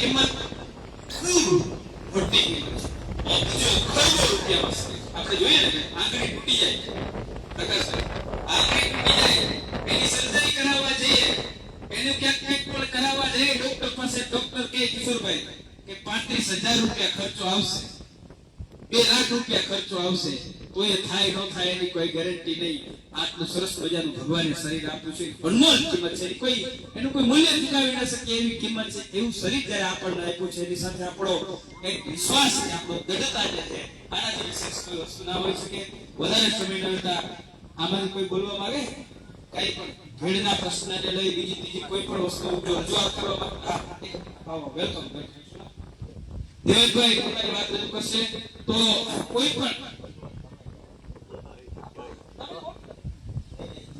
કિંમત ખૂબ મોટી ગઈ છે એ રૂપિયા છે આપણે જોઈએ ને આંગળી તૂટી જાય છે આંગળી તૂટી જાય એની સર્જરી કરાવવા જઈએ એનું ક્યાંક ક્યાંક પણ કરાવવા જઈએ ડોક્ટર પાસે ડોક્ટર કે કિશોરભાઈ કે પાંત્રીસ હજાર રૂપિયા ખર્ચો આવશે. બે લાખ રૂપિયા ખર્ચો આવશે. તો એ થાય, ન થાય એની કોઈ ગેરંટી નહીં. આટલું સરસ મજાનું ભગવાને શરીર આપ્યું છે. અનમોલ કિંમત છે. કોઈ એનું કોઈ મૂલ્ય ચૂકવી ન શકે એવી કિંમત છે. એવું શરીર જયારે આપણને આપ્યું છે, એની સાથે આપણો એક વિશ્વાસ છે, આપણો દૃઢતા જે છે, આનાથી વિશેષ કોઈ વસ્તુ ના હોઈ શકે. વધારે સમય ન હતા આમાંથી કોઈ બોલવા માંગે કઈ પણ. ભીડના પ્રશ્નને લઈ બીજી ત્રીજી કોઈ પણ વસ્તુ રજૂઆત કરવા માંગતા વેલકમ વેલકમ દેવેશભાઈ પોતાની વાત રજૂ કરશે. તો કોઈ પણ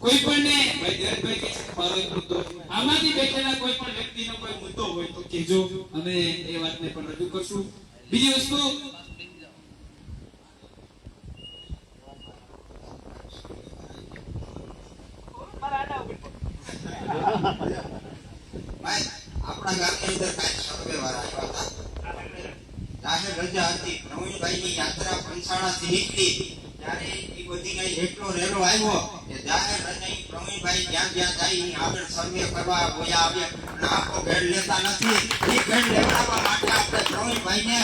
કોઈ પણ ને ભાઈ દેવેશભાઈ કહે છે મારો એક મુદ્દો આમાંથી બેઠેલા કોઈ પણ વ્યક્તિનો કોઈ મુદ્દો હોય તો કહેજો. અમે એ વાતને પણ રજૂ કરશું. બીજી વસ્તુ આપણા ગામની અંદર કાંઈક સર્વે વાળા આવ્યા હતા જાહેર રજા હતી. પ્રવીણભાઈની યાત્રા પંસાળાથી નીકળી ત્યારે એ બધી કઈ એટલો રેલો આવ્યો કે જાહેર રજા પ્રવીણભાઈ જ્યાં જ્યાં જાય એ આગળ સર્વે કરવા બોયા આવ્યા. અને આખો લેતા નથી. એ ઘેર લેવડાવવા માટે આપણે પ્રવીણભાઈને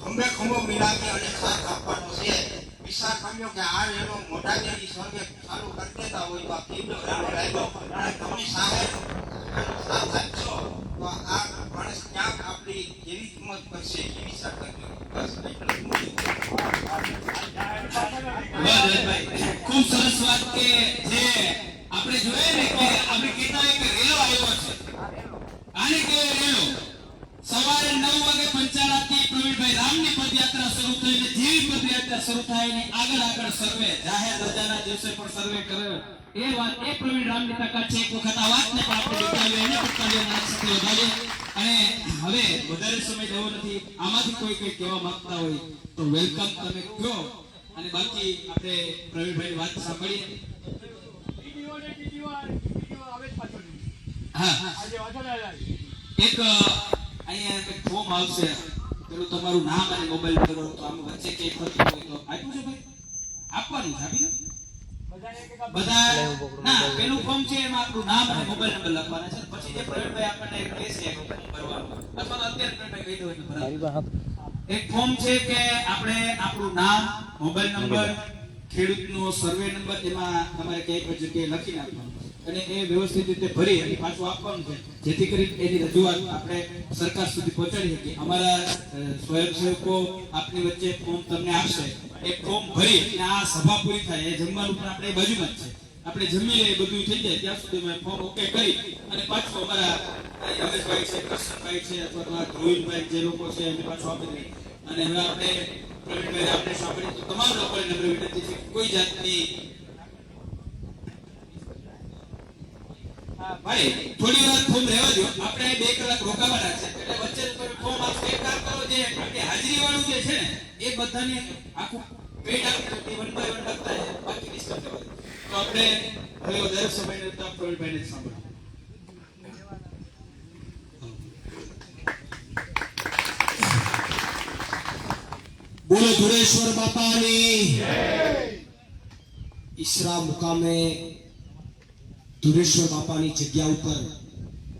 ખંભે ખંભો મિલાવી અને સાથ આપવાનો છે. વિચાર કર્યો કે આ રેલો મોટા જેવી સર્વે ચાલુ કરી દેતા હોય તો આ કેવડો રેલો લાગ્યો અને તમે સાહેબ સાથ આપશો. તો આ માણસ ક્યાંક આપણી કેવી કિંમત કરશે એવી દેવેશભાઈ ખૂબ સરસ વાત કે જે આપણે જોઈએ ને કે આપણે કહેતા કે રેલો આવ્યો છે. આને કે રેલો. સવારે નવ વાગે પંચાળાથી પ્રવીણભાઈ રામની પદયાત્રા શરૂ થઈને જેવી પદયાત્રા શરૂ થાય ને આગળ આગળ સર્વે જાહેર રજાના દિવસે પણ સર્વે કરે એ વાત એ પ્રવીણ રામની તાકાત છે. એક વખત આ વાતને પણ આપણે બતાવીએ એને પણ હાથ સાથે અને હવે વધારે સમય દેવો નથી. આમાંથી કોઈ કંઈ કહેવા માંગતા હોય તો વેલકમ તમે કહો અને બાકી આપણે પ્રવીણભાઈ વાત સાંભળીએ. હા. હા એક અ, અહીંયા એક ફોર્મ આવશે. પેલું તમારું નામ અને મોબાઈલ નંબર તો આમ વચ્ચે કે ફરતું હોય તો આપ્યું છે ભાઈ? આપવાનું છે આપી બધા ના પેલું ફોર્મ છે એમાં આપણું નામ અને મોબાઈલ નંબર લખવાના છે. પછી જે પ્રવીણભાઈ આપણને કહેશે કે ફોર્મ ભરવાનું અથવા અત્યારે પ્રવીણભાઈ કહી દો એટલે ભરાઈ એક ફોર્મ છે કે આપણે આપણું નામ મોબાઈલ નંબર ખેડૂતનો સર્વે નંબર એમાં તમારે કઈ પણ જગ્યાએ લખી નાખવાનું. અને એ વ્યવસ્થિત રીતે ભરી અને પાછું આપવાનું છે. જેથી કરી એની રજૂઆત આપણે સરકાર સુધી પહોંચાડી શકીએ. અમારા સ્વયંસેવકો આપની વચ્ચે ફોર્મ તમને આપશે. એ ફોર્મ ભરી અને આ સભા પૂરી થાય. એ જમવાનું પણ આપણે બાજુમાં જ છે. આપણે જમી લઈએ, બધું થઈ જાય, ત્યાં સુધીમાં ફોર્મ ઓકે કરી અને પાછું અમારા રમેશભાઈ છે, કૃષ્ણભાઈ છે અથવા તો જે લોકો છે એને પાછું આપી દઈએ. અને હવે આપણે પ્રવીણભાઈ આપણે સાંભળીએ તો તમામ લોકોને નમ્ર વિનંતી છે કોઈ જાતની હા, ભાઈ થોડી વાર ફોર્મ રહેવા દો આપણે બે કલાક રોકાવાના છે. એટલે વચ્ચે ફોર્મ આપશે એક કામ કરો જે કે હાજરી વાળું જે છે ને એ બધાને આખું પેટ આપી દો વન બાય વન લખતા છે બાકી ડિસ્કસ કરવા તો આપણે હવે વધારે સમય લેતા પ્રવીણભાઈને સાંભળો. બોલો ધુરેશ્વર બાપાની. ઈશરા મુકામે ધુરેશ્વર બાપાની જગ્યા ઉપર,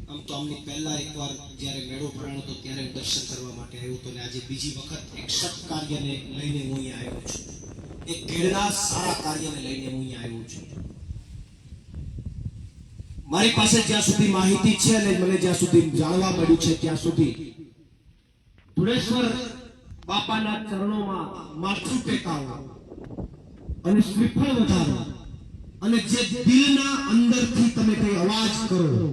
આમ તો અમને પહેલા એકવાર જ્યારે મેળો ભરાણો હતો ત્યારે દર્શન કરવા માટે આવ્યો હતો અને આજે બીજી વખત એક સત કાર્યને લઈને હું અહીંયા આવ્યો છું. એક ઘેડના સારા કાર્યને લઈને હું અહીંયા આવ્યો છું. મારી પાસે જ્યાં સુધી માહિતી છે અને મને જ્યાં સુધી જાણવા મળ્યું છે ત્યાં સુધી ધુરેશ્વર બાપાના ચરણોમાં માથું ટેકાવો અને શ્રીફળ વધારો અને જે દિલના અંદરથી તમે કઈ અવાજ કરો,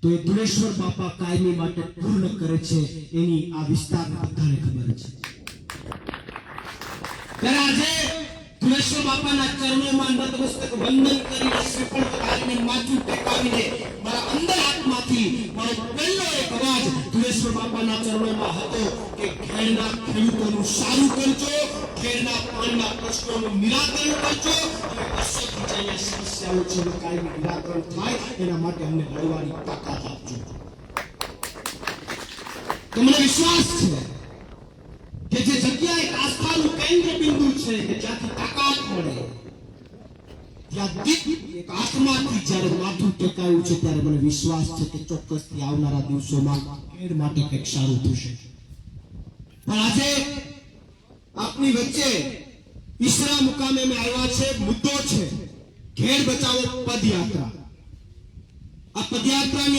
તો એ ધુરેશ્વર બાપા કાયમી માટે પૂર્ણ કરે છે એની આ વિસ્તાર બધાને ખબર છે. ત્યારે આજે ધુરેશ્વર બાપાના ચરણોમાં નતમસ્તક વંદન કરીને શ્રીફળ વધારીને માથું ટેકાવીને મારા અંદર આત્માથી મારો પહેલો એક અવાજ ધુરેશ્વર બાપાના ચરણોમાં હતો કે ખેડના ખેડૂતોનું સારું કરજો ખેડના પાણીના પ્રશ્નોનું નિરાકરણ કરજો અને વર્ષોથી જઈને સમસ્યાઓ છે કાયમી નિરાકરણ થાય, એના માટે અમને લડવાની તાકાત આપજો. તમને વિશ્વાસ છે કે જે જગ્યા એક આસ્થાનું કેન્દ્ર બિંદુ છે કે જ્યાંથી મળે છે ખેડ માટે કંઈક સારું થશે. પણ આજે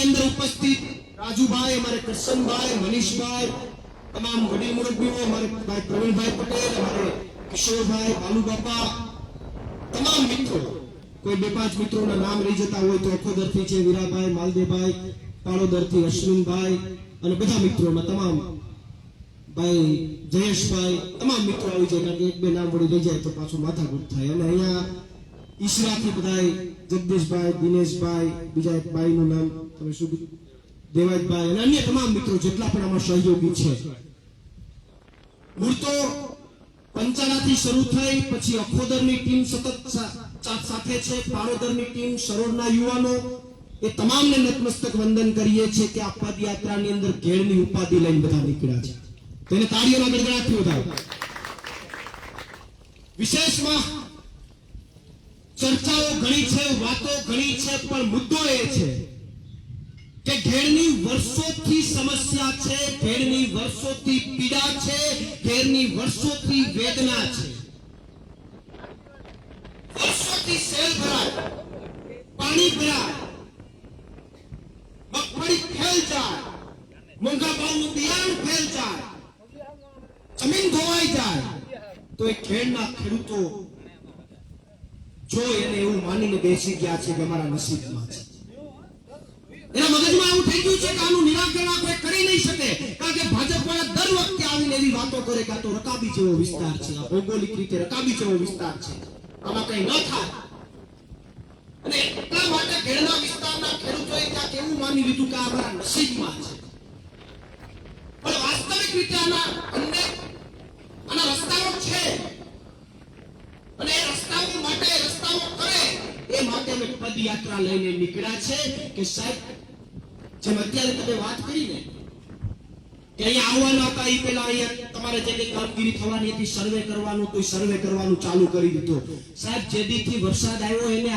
અંદર ઉપસ્થિત રાજુભાઈ, અમારે કરશનભાઈ મનીષભાઈ, તમામ વડીલ મુરબ્બીઓ અમારે ભાઈ પ્રવીણભાઈ પટેલ, અમારે કિશોરભાઈ બાલુબાપા તમામ મિત્રો, કોઈ બે પાંચ મિત્રોના નામ રહી જતા હોય તો અખોદરથી છે વીરાભાઈ માલદેભાઈ પાળોદરથી અશ્વિનભાઈ અને બધા મિત્રોમાં તમામ ભાઈ જયેશભાઈ, તમામ મિત્રો આવી જાય કારણ કે એક બે નામ વળી રહી જાય તો પાછું માથાકૂટ થાય. અને અહીંયા ઈશરાથી બધાય જગદીશભાઈ, દિનેશભાઈ, બીજા એક ભાઈનું નામ તમે શું દેવાજભાઈ અને અન્ય તમામ મિત્રો જેટલા પણ આમાં સહયોગી છે. મૂર્તો પંચાલાથી શરૂ થઈ, પછી અખોદરની ટીમ સતત સાથે છે. પાડોદરની ટીમ સરોડના યુવાનો, એ તમામને નતમસ્તક વંદન કરીએ છીએ કે આ પદયાત્રાની અંદર ઘેડની ઉપાધિ લઈને બધા નીકળ્યા છે. તેને તાળીઓના ગડગડાટથી વધાવો. વિશેષમાં ચર્ચાઓ ઘણી છે, વાતો ઘણી છે, પણ મુદ્દો એ છે કે ઘેડની વર્ષોથી સમસ્યા છે ઘેડની વર્ષોથી પીડા છે ઘેડની વર્ષોથી વેદના છે. વર્ષોથી સેલ ભરાય, પાણી ભરાય, મગફળી ફેલ જાય, મોંઘા ભાવનું બિયારણ ફેલ જાય, જમીન ધોવાઈ જાય. તો એ ખેડના ખેડૂતો જો એને એવું માનીને બેસી ગયા છે કે અમારા નસીબમાં છે. એના મગજમાં એવું થઈ ગયું છે કે આનું નિરાકરણ કોઈ કરી નહીં શકે. કારણ કે ભાજપ વાળા દર વખતે આવીને એવી વાતો કરે કે આ તો રકાબી જેવો વિસ્તાર છે, આ ભૌગોલિક રીતે રકાબી જેવો વિસ્તાર છે. આમાં કઈ ન થાય. અને એટલા માટે ઘેડના વિસ્તારના ખેડૂતોએ ત્યાં કેવું માની લીધું કે આ નસીબમાં છે. પણ વાસ્તવિક રીતે આના અન્ય આના રસ્તાઓ છે. અને એ રસ્તાઓ માટે એ માટે પદયાત્રા લઈને નીકળ્યા છે કે સાહેબ, જેમ અત્યારે તમે વાત કરી ને કે અહીંયા આવવાના હતા એ પેલા અહીંયા તમારે જે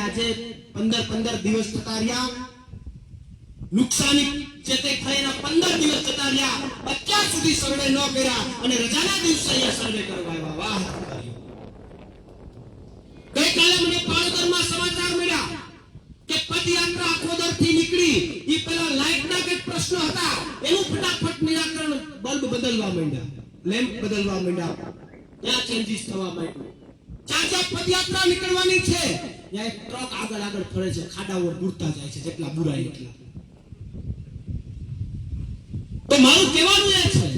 આજે પંદર દિવસ થતા રહ્યા. નુકસાની અત્યાર સુધી સર્વે ન કર્યા અને રજાના દિવસે અહીંયા સર્વે કરવા વાહ. ગઈકાલે મને મળ્યા કે પદયાત્રા આખોદરથી નીકળી. ઈ પેલા લાઈટના કે પ્રશ્ન હતા. એનું ફટાફટ નિરાકરણ બલ્બ બદલવા માંડ્યા. લેમ્પ બદલવા માંડ્યા. ત્યાં ચેન્જીસ થવા માંડ્યું. જ્યાં પદયાત્રા નીકળવાની છે, ત્યાં એક ટ્રક આગળ આગળ ફરે છે. ખાડાઓ બુરતા જાય છે, જેટલા બુરાય એટલા. તો મારું કહેવાનું એ છે,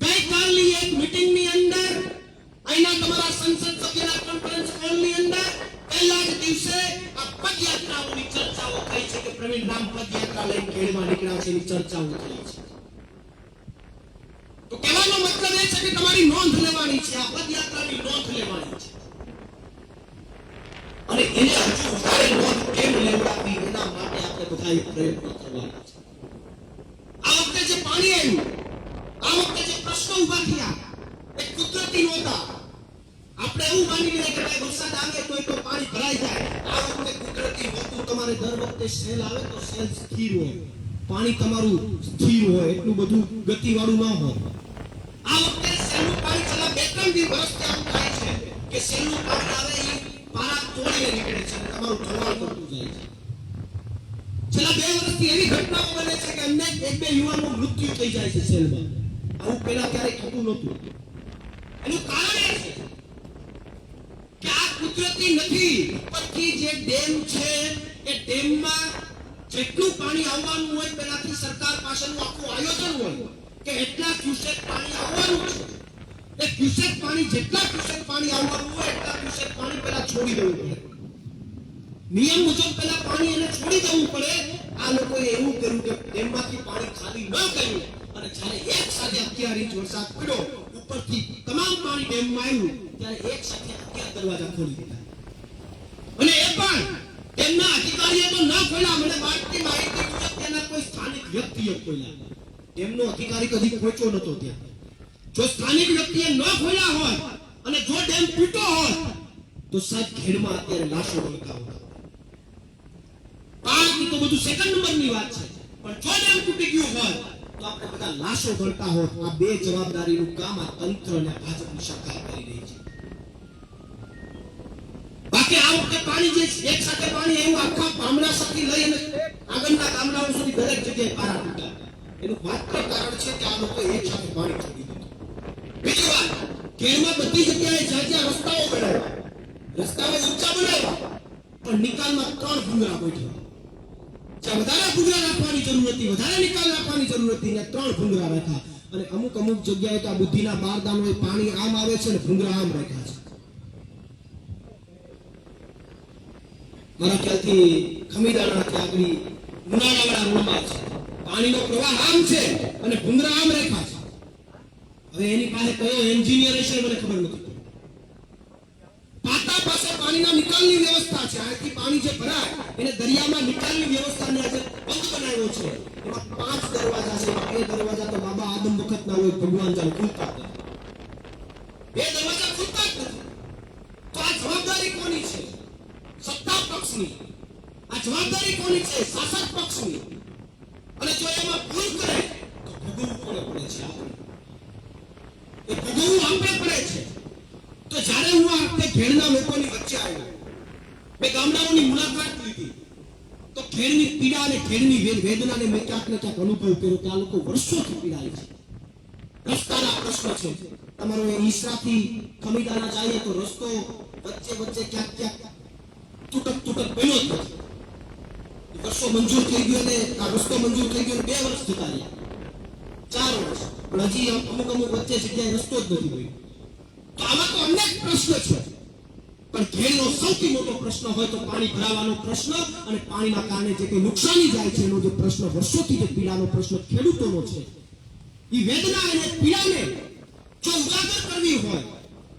ગઈકાલની એક મીટિંગની અંદર, અહીંના તમારા સંસદ સભ્યના કોન્ફરન્સ હોલની અંદર પહેલા દિવસે આ પદયાત્રાઓની ચર્ચાઓ થઈ છે કે પ્રવીણ રામ પદયાત્રા લઈને ખેડમાં નીકળ્યા છે એની ચર્ચાઓ થઈ છે. તો કહેવાનો મતલબ એ છે કે તમારી નોંધ લેવાની છે, આ પદયાત્રાની નોંધ લેવાની છે. અને એને હજુ વધારે નોંધ કેમ લેવડાવી એના માટે આપણે બધાએ પ્રયત્નો કરવાના છે. આ વખતે જે પાણી આવ્યું, આ વખતે જે પ્રશ્નો ઊભા થયા, એ કુદરતી નહોતા. આપણે એવું માની લઈએ કે ભાઈ વરસાદ આવે તો તો પાણી ભરાઈ જાય આ વખતે કુદરતી હોતું તમારે દર વખતે સેલ આવે તો સેલ સ્થિર હોય પાણી તમારું સ્થિર હોય એટલું બધું ગતિવાળું ના હોય આ વખતે સેલનું પાણી છેલ્લા બે ત્રણ દિવસ વર્ષથી આમ થાય છે કે સેલનું પાણી આવે એ પારા તોડીને નીકળે છે તમારું ધોવાણ કરતું જાય છે છેલ્લા બે વર્ષથી એવી ઘટનાઓ બને છે કે અમને એક બે યુવાનો મૃત્યુ થઈ જાય છે સેલમાં આવું પહેલા ક્યારેય થતું નહોતું એનું કારણ એ છે કુદરતી નથી. પછી જે ડેમ છે એ ડેમમાં જેટલું પાણી આવવાનું હોય પહેલાથી સરકાર પાસેનું આખું આયોજન હોય કે એટલા ક્યુસેક પાણી આવવાનું છે. એ ક્યુસેક પાણી જેટલા ક્યુસેક પાણી આવવાનું હોય એટલા ક્યુસેક પાણી પહેલા છોડી દેવું પડે. નિયમ મુજબ પેલા પાણી એને છોડી દેવું પડે. આ લોકોએ એવું કર્યું કે ડેમમાંથી પાણી ખાલી ન કર્યું અને જ્યારે એક સાથે અગિયાર વરસાદ પડ્યો ઉપરથી તમામ પાણી ડેમમાં આવ્યું ત્યારે એક સાથે અગિયાર દરવાજા ખોલી દીધા. અને એ પણ તેમના અધિકારીએ તો ન ખોલ્યા. મને મળતી માહિતી મુજબ તેના કોઈ સ્થાનિક વ્યક્તિએ ખોલ્યા. તેમનો અધિકારી કદી પહોંચ્યો નતો ત્યાં. જો સ્થાનિક વ્યક્તિએ ન ખોલ્યા હોય અને જો ડેમ તૂટો હોય, તો સાહેબ ખેડમાં અત્યારે લાશો હોત પાંચ તો બધું સેકન્ડ નંબરની વાત છે. પણ જો ડેમ તૂટી ગયું હોય તો આપણે બધા લાશો ગણતા હોત આ બે જવાબદારીનું કામ આ તંત્ર અને ભાજપની સરકાર કરી રહી છે. બાકી આ વખતે પાણી જે એક સાથે પાણી એવું આખા ગામડા સુધી લઈ અને આગળના ગામડાઓ સુધી દરેક જગ્યાએ પારા તૂટ્યા. એનું માત્ર કારણ છે કે આ લોકો એક સાથે પાણી છોડી દીધું. બીજી વાત કેરમાં બધી જગ્યાએ જ્યાં જ્યાં રસ્તાઓ બનાવ્યા, રસ્તાઓ ઊંચા બનાવ્યા, પણ નિકાલમાં ત્રણ ભૂંગળા બેઠા વધારે ભૂંગળા રાખવાની જરૂર હતી, વધારે નિકાલ રાખવાની જરૂર હતી ને ત્રણ ભૂંગળા રાખ્યા. અને અમુક અમુક જગ્યાએ તો આ બુદ્ધિના બારદાનો પાણી આમ આવે છે ને ભૂંગળા આમ રાખ્યા છે. મારા ખ્યાલથી ખમીદાણાથી આગળ ઉનાળાવાળા રૂમમાં છે. પાણીનો પ્રવાહ આમ છે અને ભૂંગરા આમ રાખ્યા છે. હવે એની પાસે કયો એન્જિનિયર હશે મને ખબર નથી. પાટા પાસે પાણીના નિકાલની વ્યવસ્થા છે. અહીંથી પાણી જે ભરાય, એને દરિયામાં નિકાલની વ્યવસ્થાને આજે બંધ બનાવ્યો છે. એમાં પાંચ દરવાજા છે. બે દરવાજા તો બાબા આદમ વખતના હોય, ભગવાન જાણે ખુલતા બે દરવાજા ખુલતા જ નથી. તો આ જવાબદારી કોની છે? સત્તા પક્ષની. આ જવાબદારી કોની છે? શાસક પક્ષની. અને જો એમાં ભૂલ કરે, તો ભોગવવું પડે છે? આપણે. એ ભોગવવું આપણે પડે છે. તો જ્યારે હું આ વખતે ખેડના લોકોની વચ્ચે આવ્યો, મેં ગામડાઓની મુલાકાત લીધી. તો ખેડની પીડા અને ખેડની વેદનાને મેં ક્યાંક ને ક્યાંક અનુભવ કર્યો કે આ લોકો વર્ષોથી પીડાય છે. રસ્તાના પ્રશ્ન છે. તમારો ઈસરાથી ખમીદાના જઈએ તો રસ્તો વચ્ચે વચ્ચે ક્યાંક ક્યાંક તૂટક તૂટક બન્યો જ વર્ષો મંજૂર થઈ ગયો ને આ રસ્તો મંજૂર થઈ ગયો બે વર્ષ જતા રહ્યા. ચાર વર્ષ. પણ હજી અમુક અમુક વચ્ચે જગ્યાએ રસ્તો જ નથી બન્યો આમાં તો અનેક પ્રશ્ન છે. પણ ઘેરનો સૌથી મોટો પ્રશ્ન હોય તો પાણી ભરાવાનો પ્રશ્ન અને પાણીના કારણે જે કંઈ નુકસાની જાય છે એનો જે પ્રશ્ન, વર્ષોથી જે પીડાનો પ્રશ્ન ખેડૂતોનો છે એ વેદના અને પીડાને જો ઉજાગર કરવી હોય,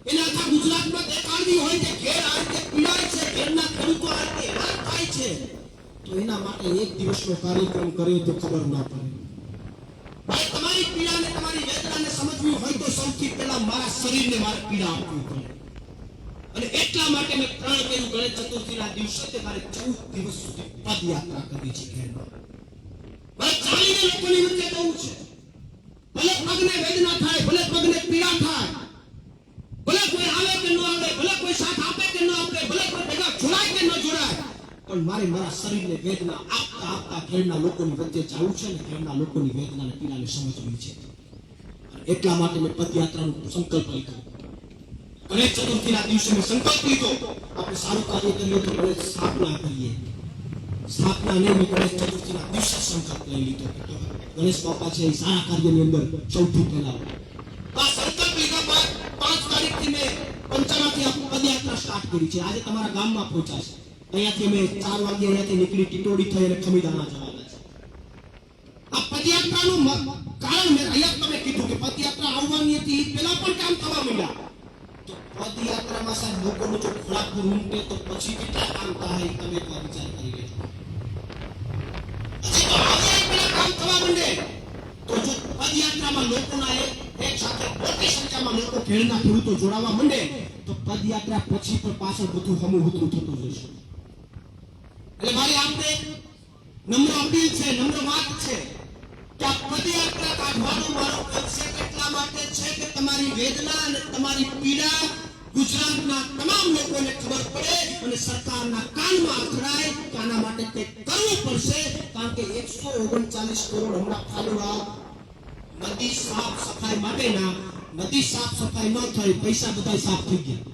એને આખા ગુજરાતમાં દેખાડવી હોય કે ઘેર આ રીતે પીડાય છે, ઘેરના ખેડૂતો આ રીતે હેરાન થાય છે, તો એના માટે એક દિવસનો કાર્યક્રમ કરે તો ખબર ના પડે. ભાઈ પીડા ને તમારી વેદનાને સમજવી હોય તો સૌથી પહેલા મારા શરીરને મારે પીડા આપવી પડે. અને એટલા માટે મેં પ્રાણ કર્યું ગણેશ ચતુર્થીના દિવસે તે મારે ચૌદ દિવસ સુધી પદયાત્રા કરવી છે ઘેરમાં મારે ચાલીને લોકોની વચ્ચે જવું છે. ભલે પગને વેદના થાય, ભલે પગને પીડા થાય, ભલે કોઈ આવે કે ન આવે, ભલે કોઈ સાથ આપે કે ન આપે, ભલે કોઈ ભેગા જોડાય કે ન જોડાય, પણ મારે મારા શરીરને વેદના આપતા આપતા ખેડના લોકોની વચ્ચે જવું છે ને ખેડના લોકોની વેદનાને પીડાને સમજવી છે. એટલા માટે મેં પદયાત્રાનો સંકલ્પ લીધો. ગણેશ ચતુર્થીના દિવસે મેં સંકલ્પ લીધો, આપણે સારું કાર્ય કરીએ તો ગણેશ સ્થાપના કરીએ. સ્થાપના નહીં, મેં ગણેશ ચતુર્થીના દિવસે સંકલ્પ લઈ લીધો. ગણેશ બાપા છે એ સારા કાર્યની અંદર સૌથી પહેલા. આ સંકલ્પ લીધા બાદ પાંચ તારીખથી મેં પંચાણાથી આપણું પદયાત્રા સ્ટાર્ટ કરી છે. આજે તમારા ગામમાં પહોંચાશે અહીંયાથી અમે ચાર વાગે અહીંયાથી નીકળી ટીટોડી થઈ અને ખમીદાણા જવાના છે આ પદયાત્રાનું કારણ મેં અહીંયા તમે કીધું કે પદયાત્રા આવવાની હતી પેલા પણ કામ થવા માંડ્યા. તો પદયાત્રામાં સાહેબ લોકોનું જો ખોરાક રૂમટે તો પછી કેટલા કામ થાય તમે તો વિચાર કરી લેજો. હજી તો આજે પેલા કામ થવા માંડે. તો જો પદયાત્રામાં લોકોના એક સાથે મોટી સંખ્યામાં લોકો ખેડના ખેડૂતો જોડાવા માંડે, તો પદયાત્રા પછી પણ પાછળ બધું હમું હુતરું થતું જશે. એટલે મારી આપને નમ્ર અપીલ છે, નમ્ર વાત છે કે આ પદયાત્રા કાઢવાનો મારો concept એટલા માટે છે કે તમારી વેદના અને તમારી પીડા ગુજરાતના તમામ લોકોને ખબર પડે અને સરકારના કાનમાં અથડાય કે આના માટે કંઈક કરવું પડશે, કારણ કે એકસો ઓગણચાલીસ કરોડ હમણાં આ નદી સાફ સફાઈ માટેના, નદી સાફ સફાઈ ન થઈ પૈસા બધા સાફ થઈ ગયા.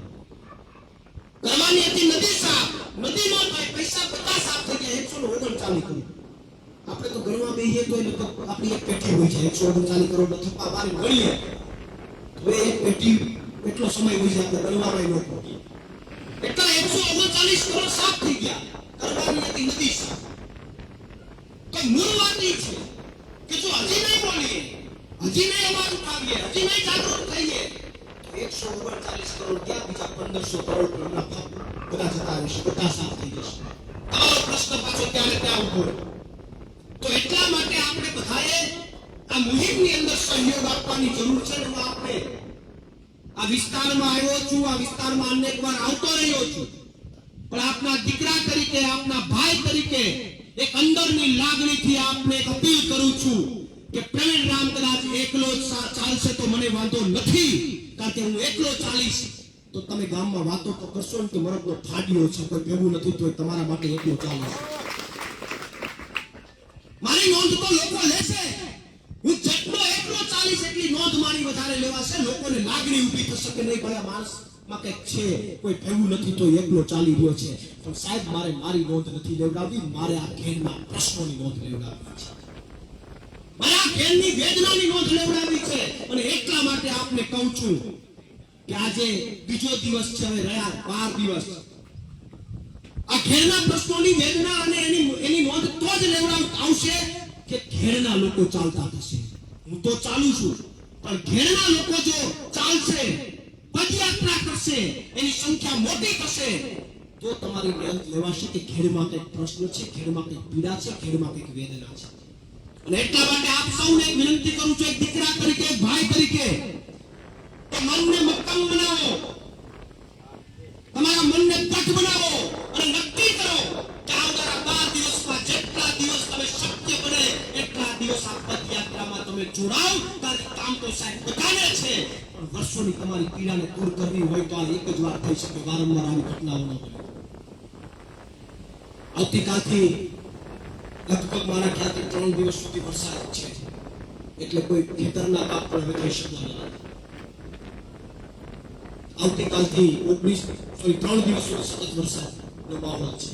કરવાની હતી નદી સાફ. નદી ન પૈસા સાફ થઈ ગયા, એકસો ઓગણચાલીસ કરોડ. આપણે તો ગણવા બેહીએ તો લગભગ આપણી એક પેટી હોય છે, એકસો ઓગણચાલીસ કરોડ થપ્પા મારી ગણીએ તો એ પેટી એટલો સમય હોય છે આપણે ગણવામાં ન પહોંચે એટલા એકસો ઓગણચાલીસ કરોડ સાફ થઈ ગયા કરવાની હતી નદી સાફ. તો મૂળ વાત એ છે કે જો હજી નહીં બોલીએ હજી નહીં અવાજ ઉઠાવીએ હજી નહીં જાગૃત થઈએ એકસો ઓગણચાલીસ આવતો રહ્યો છું પણ આપના દીકરા તરીકે આપના ભાઈ તરીકે એક અંદરની લાગણીથી આપને અપીલ કરું છું કે પ્રવીણ રામ કદાચ એકલો ચાલશે તો મને વાંધો નથી. કારણ કે હું એકલો ચાલીશ, તો તમે ગામમાં વાતો તો કરશો ને કે મરદનો ફાડ્યો છે, કોઈ ભેગું નથી તો તમારા માટે એકલો ચાલીશ. મારી નોંધ તો લોકો લેશે હું જેટલો એકલો ચાલીશ, એટલી નોંધ મારી વધારે લેવાશે લોકોને લાગણી ઊભી થશે કે નહીં, ભલા માણસમાં કંઈક છે, કોઈ ભેગું નથી તો એકલો ચાલી રહ્યો છે. પણ સાહેબ, મારે મારી નોંધ નથી લેવડાવી મારે આ ઘેરના પ્રશ્નોની નોંધ લેવડાવવી છે. આ ઘેરની વેદનાની નોંધ લેવડાવવી છે. અને એટલા માટે આપને કહું છું કે આજે બીજો દિવસ છે, હવે રહ્યા બાર દિવસ. આ ઘેરના પ્રશ્નોની વેદના અને એની એની નોંધ તો જ લેવડાવ આવશે કે ઘેરના લોકો ચાલતા થશે. હું તો ચાલુ છું, પણ ઘેરના લોકો જો ચાલશે, પદયાત્રા કરશે, એની સંખ્યા મોટી થશે, તો તમારી નોંધ લેવાશે કે ખેડમાં કંઈક પ્રશ્ન છે ખેડમાં કંઈક પીડા છે, ઘેરમાં કંઈક વેદના છે. એટલા માટે આપ સૌને વિનંતી કરું છું, એક દીકરા તરીકે, એક ભાઈ તરીકે, કે મનને મક્કમ બનાવો. તમારા મનને દૃઢ બનાવો અને નક્કી કરો કે આવનારા બાર દિવસમાં જેટલા દિવસ તમે શક્ય બને, એટલા દિવસ આ પદયાત્રામાં તમે જોડાવ. કારણ કામ તો સાહેબ બધાને છે, પણ વર્ષોની તમારી પીડાને દૂર કરવી હોય તો આ એક જ વાર થઈ શકે, વારંવાર આવી ઘટનાઓ ન બને. આવતીકાલથી લગભગ મારા ખ્યાલથી ત્રણ દિવસ સુધી વરસાદ છે. એટલે કોઈ ખેતરના પાક પણ હવે થઈ શકવાના નથી. આવતીકાલથી ઓગણીસ, સોરી, ત્રણ દિવસ સુધી સતત વરસાદનો માહોલ છે.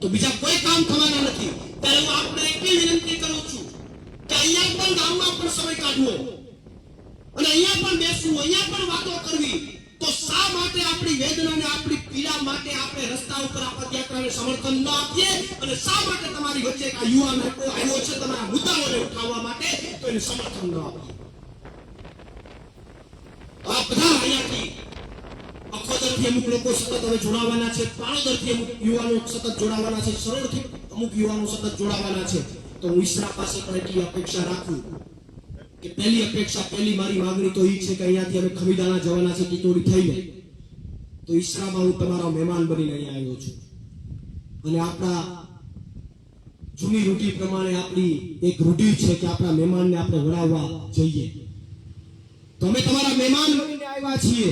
તો બીજા કોઈ કામ થવાના નથી. ત્યારે હું આપને એટલી વિનંતી કરું છું કે અહીંયા પણ ગામમાં પણ સમય કાઢવો. અને અહીંયા પણ બેસવું, અહીંયા પણ વાતો કરવી. તો શા માટે આપણી વેદનાને, આપણી માટે આપણે રસ્તા ઉપર આ પદયાત્રાને સમર્થન ન આપીએ? અને શા માટે તમારી વચ્ચે આ યુવાન લોકો આવ્યો છે તમારા મુદ્દાઓને ઉઠાવવા માટે? તો એને સમર્થન ન આપીએ. આ બધા અહીંયાથી અખોદરથી અમુક લોકો સતત હવે જોડાવાના છે, પાણોદરથી અમુક યુવાનો સતત જોડાવાના છે સરોડથી અમુક યુવાનો સતત જોડાવાના છે. તો હું ઈશ્વરા પાસે પણ એટલી અપેક્ષા રાખું કે પહેલી અપેક્ષા, પહેલી મારી માંગણી તો એ છે કે અહીંયાથી અમે ખમીદાના જવાના છે ટીટોડી થઈને તો ઈશ્વરામાં હું તમારો મહેમાન બનીને અહીંયા આવ્યો છું. અને આપણા જૂની રૂઢી પ્રમાણે આપણી એક રૂઢી છે કે આપણા મહેમાનને આપણે વડાવવા જઈએ. તો અમે તમારા મહેમાન બનીને આવ્યા છીએ.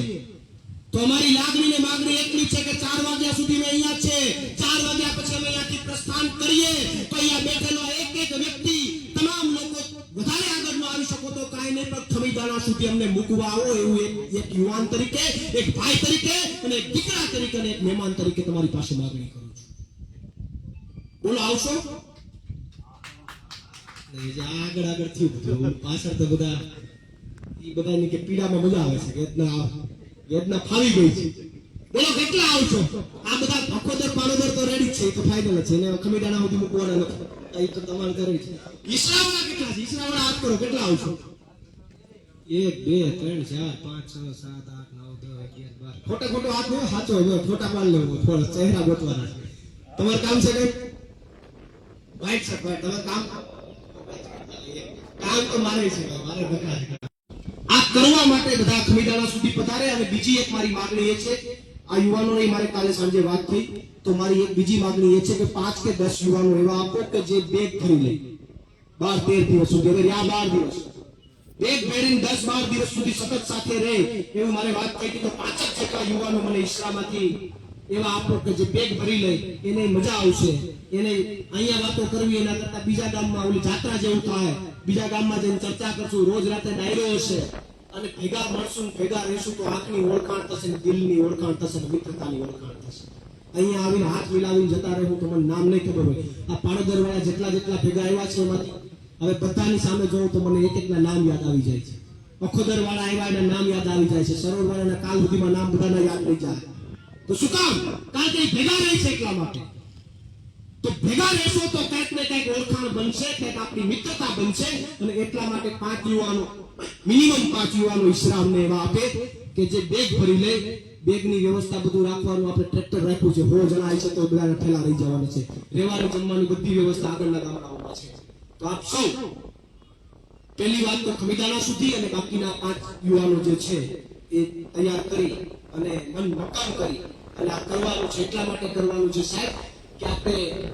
તો અમારી લાગણી ને માગણી એટલી છે કે ચાર વાગ્યા સુધી અમે અહીંયા છે. ચાર વાગ્યા પછી અમે અહીંયાથી પ્રસ્થાન કરીએ. તો અહીંયા બેઠેલો એક એક વ્યક્તિ તમામ લોકો વધારે શકો તો કાંઈ નહીં, પણ ખમીદાણા સુધી અમને મૂકવા આવો એવું એક એક યુવાન તરીકે, એક ભાઈ તરીકે અને એક દીકરા તરીકે અને એક મહેમાન તરીકે તમારી પાસે માગણી કરું છું. બોલો, આવશો? આગળ આગળ થયું પાછળ તો બધા, એ બધાની કે પીડામાં મજા આવે છે. વેદના વેદના ફાવી ગઈ છે. બોલો, કેટલા આવશો આ બધા અખોદર પાડોદર તો રેડી છે તો ફાઇનલ છે. ને ખમીડાના સુધી મૂકવાના નથી. એ તો તમારે તો છે. ઈસરાવાળા કેટલા છે? ઈસરાવાળા હાથ કરો, કેટલા આવશો એક, બે, ત્રણ, ચાર, પાંચ, છ, સાત, આઠ, નવ, દસ, અગિયાર, બાર. ખોટા ખોટો હાથ હોય સાચો હોય ફોટા પાડ લેવો થોડા ચહેરા ગોતવાના તમારું કામ છે કઈ? વાઈટ શર્ટ વાઈટ તમારું કામ? કામ તો મારે છે, મારે બધા છે. આ કરવા માટે બધા ખમીદાણા સુધી પધારે અને બીજી એક મારી માગણી એ છે આ યુવાનોની મારે કાલે સાંજે વાત થઈ. તો મારી એક બીજી માંગણી એ છે કે પાંચ કે દસ યુવાનો એવા આપો કે જે બેગ ભરી લે. બાર, તેર દિવસ સુધી. યા બાર દિવસ. બેગ ભરીને દસ, બાર દિવસ સુધી સતત સાથે રહે. એવી મારે વાત થઈ તો પાંચ જ જેટલા યુવાનો મને ઈસરામાંથી એવા આપો કે જે બેગ ભરી લે. એને મજા આવશે. એને અહીંયા વાતો કરવી, એના કરતા બીજા ગામમાં ઓલી જાત્રા જેવું થાય. બીજા ગામમાં જઈને ચર્ચા કરશું. રોજ રાતે ડાયરો હશે. અને ભેગા મળશું, ભેગા રહીશું તો આંખની ઓળખાણ થશે ને દિલની ઓળખાણ થશે ને મિત્રતાની ઓળખાણ થશે. અહીંયા આવીને હાથ મિલાવીને જતા રહેવું તો મને નામ નહીં ખબર હોય. આ પાણોદર વાળા જેટલા જેટલા ભેગા આવ્યા છે એમાંથી, હવે બધાની સામે જોઉં તો મને એક એકના નામ યાદ આવી જાય છે. અખોદર વાળા આવ્યા એના નામ યાદ આવી જાય છે. સરોવર વાળાના કાલ સુધીમાં નામ બધાના યાદ રહી જાય. તો શું કામ? કારણ કે ભેગા રહે છે એટલા માટે? તો ભેગા રહેશો તો કંઈક ને કંઈક ઓળખાણ બનશે, કંઈક આપણી મિત્રતા બનશે અને એટલા માટે પાંચ યુવાનો મિનિમમ પાંચ યુવાનો ઈશ્રામને એવા આપે કે જે બેગ ભરી લે, બેગની વ્યવસ્થા બધું રાખવાનું આપણે ટ્રેક્ટર રાખ્યું છે. હો જણા છે તો બધાને ઠેલા રહી જવાના છે. રહેવાનું, જમવાની બધી વ્યવસ્થા આગળના ગામડાઓમાં છે. તો આપ સૌ પહેલી વાત તો ખમીદાણા સુધી અને બાકીના પાંચ યુવાનો જે છે એ તૈયાર કરી અને મન મકાન કરી. અને આ કરવાનું છે એટલા માટે કરવાનું છે સાહેબ કે આપણે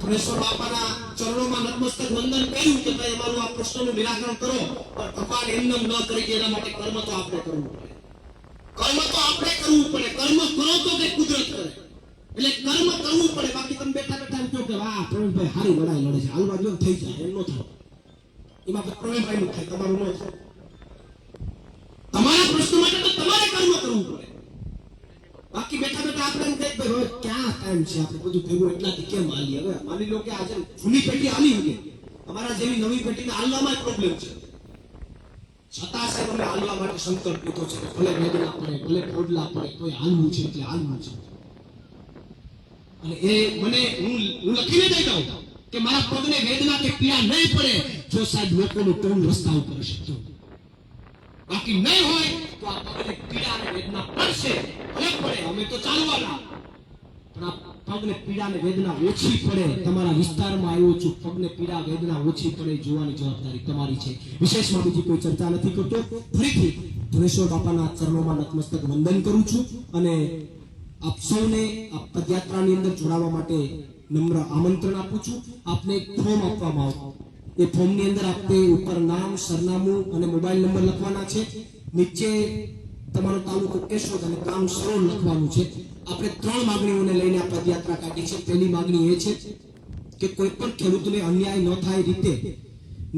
ધુરેશ્વર બાપાના ચરણોમાં નતમસ્તક વંદન કર્યું કે ભાઈ અમારું આ પ્રશ્નનું નિરાકરણ કરો. પણ ભગવાન એમને ન કરી દે એના માટે કર્મ તો આપણે કરવું પડે. કર્મ તો આપણે કરવું પડે. કર્મ કરો તો તે કુદરત કરે. એટલે કર્મ કરવું પડે. બાકી તમે બેઠા બેઠા એમ કહો કે વાહ, પ્રવીણભાઈ હારી લડાઈ લડે છે. હાલવા જો થઈ જાય, એમ ન થાય. એમાં પ્રવીણભાઈ નું થાય, તમારું ન થાય. તમારા પ્રશ્ન માટે તો તમારે કર્મ કરવું પડે. બાકી ક્યાં ટાઈમ છે? બધું ભેગું એટલાથી કેમ હાલી હવે માની લો આજે જૂની પેઢી હાલી શકે અમારા જેવી નવી પેઢીને હાલવામાં પ્રોબ્લેમ છે. છતાં સાહેબ અમે માટે સંકલ્પ લીધો છે ભલે વેદના પડે, ભલે ફોડલા પડે, તોય હાલવું છે એટલે હાલવું છે. અને એ મને હું હું લખીને દઈ દઉં કે મારા પગને વેદના કે પીડા નહીં પડે જો સાહેબ લોકોનું ટોન રસ્તા ઉપર શકતો બાકી નહીં હોય તો આ પીડા અને વેદના પડશે ભલે પડે, અમે તો ચાલવાના પણ આ પગને પીડા અને વેદના ઓછી પડે. તમારા વિસ્તારમાં આવ્યો છું પગને પીડા, વેદના ઓછી પડે, જોવાની જવાબદારી તમારી છે. વિશેષમાં બીજી કોઈ ચર્ચા નથી કરતો. ફરીથી ધુરેશ્વર બાપાના ચરણોમાં નતમસ્તક વંદન કરું છું અને આપ સૌને આ પદયાત્રાની અંદર જોડાવા માટે નમ્ર આમંત્રણ આપું છું. આપને એક ફોર્મ આપવામાં આવશે. એ ફોર્મની અંદર આપે ઉપર નામ, સરનામું અને મોબાઈલ નંબર લખવાના છે. નીચે તમારો તાલુકો કેશોદ અને ગામ સરોડ લખવાનું છે. આપણે ત્રણ માંગણીઓને લઈને આ પદયાત્રા કાઢી છે. પહેલી માંગણી એ છે કે કોઈ પણ ખેડૂતોને અન્યાય ન થાય રીતે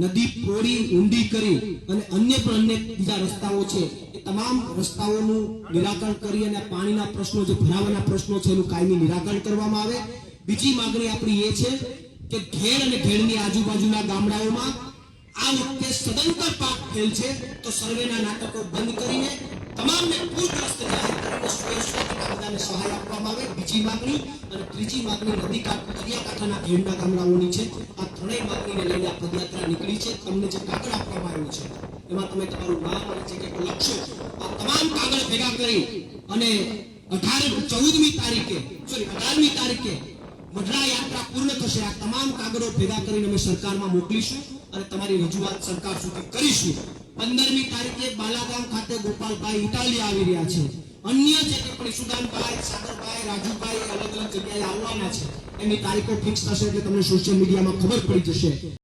નદી, પોળી, ઊંડી કરી અને અન્ય પણ અન્ય બીજા રસ્તાઓ છે એ તમામ રસ્તાઓનું નિરાકરણ કરી અને પાણીના પ્રશ્નો, જે ભરાવાના પ્રશ્નો છે, એનું કાયમી નિરાકરણ કરવામાં આવે. બીજી માંગણી આપણી એ છે કે ઘેડ અને ઘેડની આજુબાજુના ગામડાઓમાં આ વખતે સદંતર પાક ફેલ છે, તો સર્વેના નાટકો બંધ કરીને તમામને પૂરગ્રસ્ત જાહેર કરીને સોએ બધાને સહાય આપવામાં આવે. બીજી માંગણી અને ત્રીજી માંગણી નદી કાંઠ દરિયાકાંઠાના ઘેડના ગામડાઓની છે. આ ત્રણેય માગણીને લઈને આ પદયાત્રા નીકળી છે. તમને જે કાગળ આપવામાં આવ્યું છે, એમાં તમે તમારું નામ અને જે કંઈક લખશો, આ તમામ કાગળ ભેગા કરી અને અઢાર, ચૌદમી તારીખે સોરી અઢારમી તારીખે મઢડા યાત્રા પૂર્ણ થશે. આ તમામ કાગળો ભેગા કરીને અમે સરકારમાં મોકલીશું અને તમારી રજૂઆત સરકાર સુધી કરીશું. પંદરમી તારીખે બાલાગામ ખાતે ગોપાલભાઈ ઇટાલી આવી રહ્યા છે. અન્ય જે કે પણ સુદાનભાઈ સાગરભાઈ, રાજુભાઈ અલગ અલગ જગ્યાએ આવવાના છે એની તારીખો ફિક્સ થશે એટલે તમને સોશિયલ મીડિયામાં ખબર પડી જશે.